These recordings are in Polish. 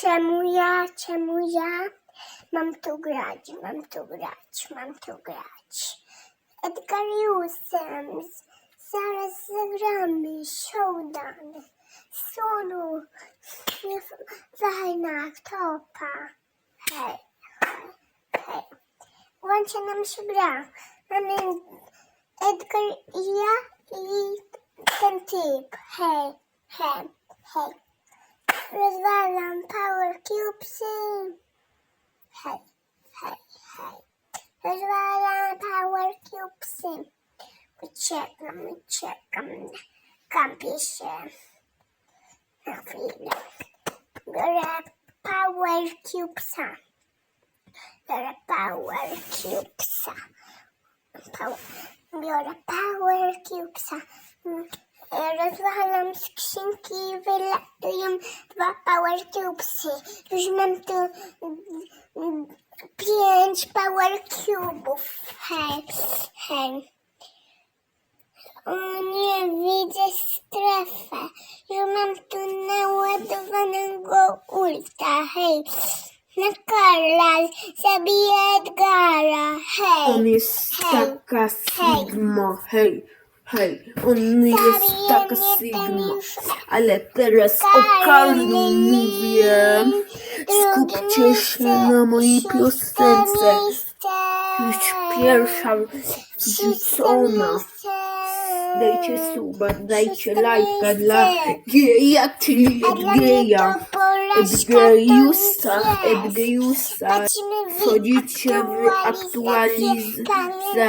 Czemu ja, czemu ja? Mam tu grać, mam tu grać, mam tu grać. Edgariusem, zaraz zagramy showdown. Solo, wajna, topa. Hej, hej. Włącza nam się gra. Mamy Edgar i ja i ten typ. Hej, hej, hej. Rozwalam power cubesy. Hej, hej, hej. Rozwalam power cubesy. Uciekam, uciekam. Kampię się. Na chwilę. Biorę power cubesa. Biorę power cubesa. Power. Biorę power cubesa. Rozwalam skrzynki i wylatują dwa power cubesy. Już mam tu pięć power cubów. Hej, hej. O nie, widzę strefę. Już mam tu naładowanego ulta. Hej, na Karla zabiję Edgara. Hej. On jest hej, taka Sigma, hej, hej, on jest taka Sigma. Ale teraz o Karlu mówię. Skupcie się na mojej piosence. Już pierwsza wrzucona. Dajcie suba, dajcie lajka dla geja, czyli Edgeja. Edgeiusa, Edgeiusa. Wchodzicie w aktualizację.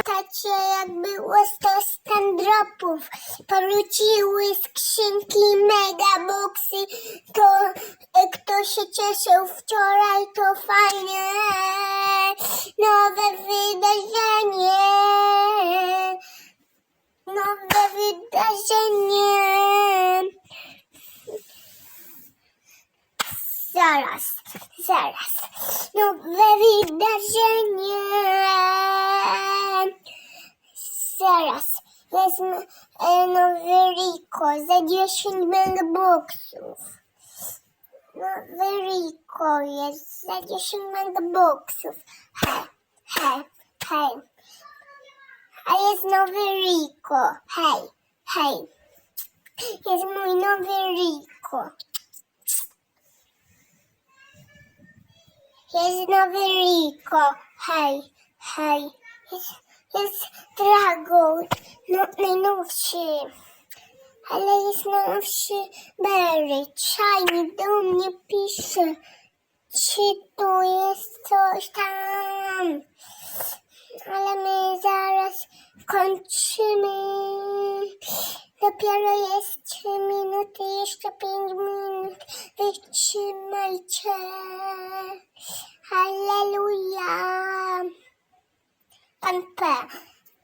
Jak było 100 standropów? Powróciły skrzynki megaboxy. To e, kto się cieszył wczoraj, to fajnie. Nowe wydarzenie. Nowe wydarzenie. Zaraz, zaraz. Nowe wydarzenie. Zaraz. Jest m- e, nowy Rico za 10 megaboxów. Nowy Rico jest za 10 megaboxów. Hej, hej, hej. A jest nowy Rico. Hej, hej. Jest mój nowy Rico. Jest nowy Rico. Hej, hej. Jest, jest Dragon. No, najnowszy. Ale jest najnowszy Berry. Shiny do mnie pisze. Czy tu jest coś tam? Ale my zaraz kończymy. Dopiero jest 3 minuty, jeszcze 5 minut. Wytrzymajcie. Halleluja. Pan P.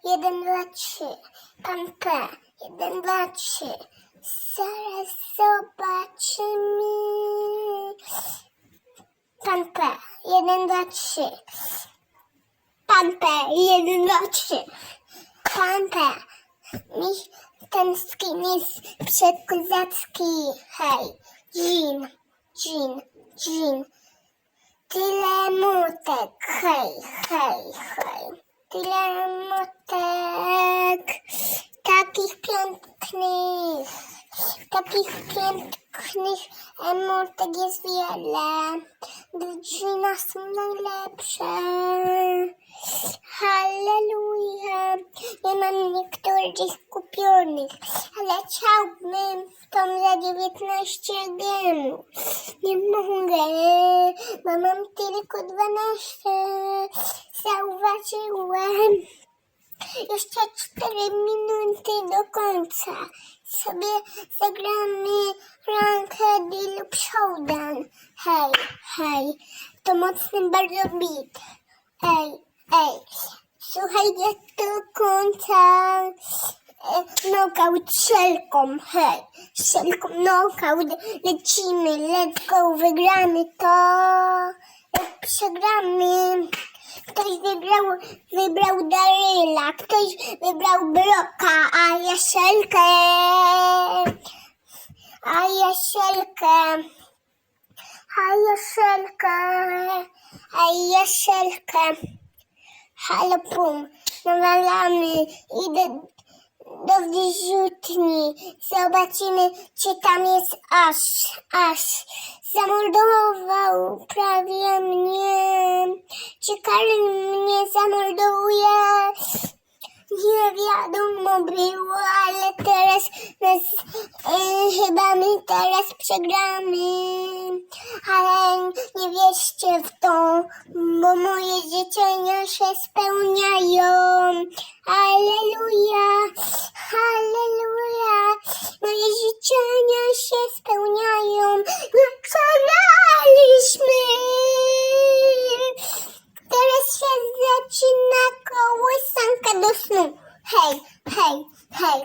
1, 2, 3. Pan P. 1, 2, 3. Zaraz zobaczymy. Pan P. 1, 2, 3. Pan P. 1, 2, 3. Pan P. Mi ten skin jest przekozacki. Hej. Jean. Jean. Jean. Tyle mutek. Hej, hej, hej. Tyle mutek. Takich pięknych. Takich pięknych emotek jest wiele. Drużyna są najlepsze. Halleluja. Nie mam niektórych kupionych, ale chciałbym tą za 19 gemów. Nie mogę, bo mam tylko 12. Zauważyłem. Jeszcze 4 minuty do końca. Sobie zagramy rankę lub showdown. Hej, hej. To mocny bardzo beat. Ej, ej. Słuchajcie do końca. E, Knockout szelką, hej. Szelką knockout. Lecimy, let's go, wygramy to. Jak przegramy. Ktoś wybrał, wybrał Daryla, ktoś wybrał Bloka, a ja Szelkę. A ja Szelkę. Hej, Joszelka. Hej, Joszelka. Halo, pum. Nawalamy. Idę do wyrzutni. Zobaczymy, czy tam jest aż. Aż. Zamordował prawie mnie. Czy Karl mnie zamorduje? Nie wiadomo było, ale teraz nas, e, chyba my teraz przegramy. Ale nie wierzcie w to, bo moje życzenia się spełniają. Halleluja, halleluja, moje życzenia się spełniają przegraliśmy! Teraz się zaczyna kołysanka do snu. Hej, hej, hej.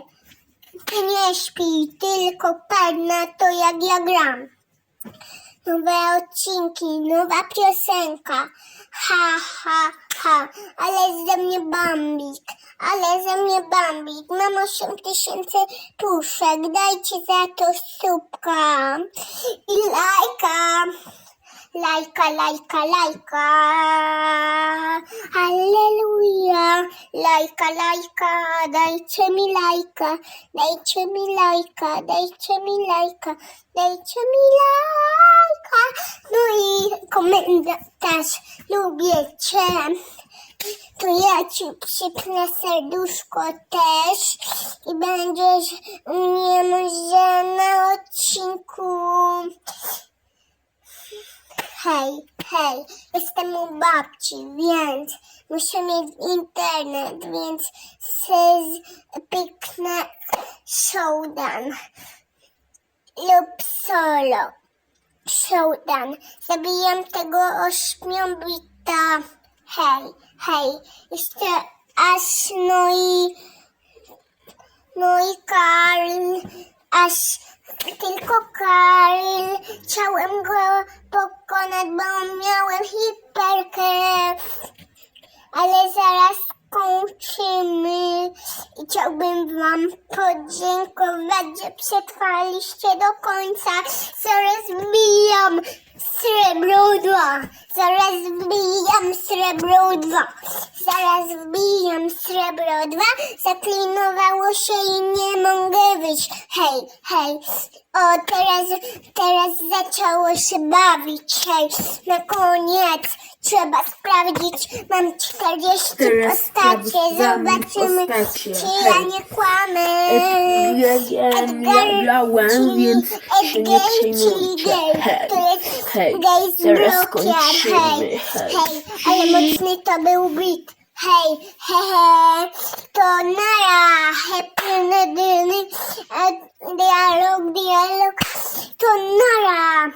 Ty nie śpij, tylko patrz na to, jak ja gram. Nowe odcinki, nowa piosenka. Ha, ha, ha. Ale ze mnie bambik. Ale ze mnie bambik. Mam 8 tysięcy puszek. Dajcie za to subka. I lajka. Lajka, lajka, lajka. Halleluja. Lajka, lajka. Dajcie mi lajka. Dajcie mi lajka. Dajcie mi lajka. Dajcie mi lajka. No i komentarz. Lubię cię. To ja ci przypnę serduszko też i będziesz u mnie na odcinku. Hej, hej, jestem u babci, więc muszę mieć internet, więc se piknę showdown lub solo. Showdown. Zabijam tego ośmiobita. Hej, hej, jeszcze aż no i no i Karl, aż tylko Karl, chciałem go pokonać, bo miałem hiperkę, ale zaraz kończymy i chciałbym wam podziękować, że przetrwaliście do końca. Zaraz wbijam srebro 2, zaraz wbijam srebro 2, zaraz wbijam srebro 2, zaklinowało się i nie mogę wyjść. Hej, hej, o teraz, teraz zaczęło się bawić, hej, na koniec trzeba sprawdzić, mam 40 Teraz postacie, zobaczymy, postacie, czy ja nie kłamę. Grałem, czyli więc się nie Edgar, przejmujcie. Hej, to jest hej, kończymy, hej, hej. hej, ale mocny to był beat. Hej, he, he, to nara, happy nedyny, dialog, dialog, to nara.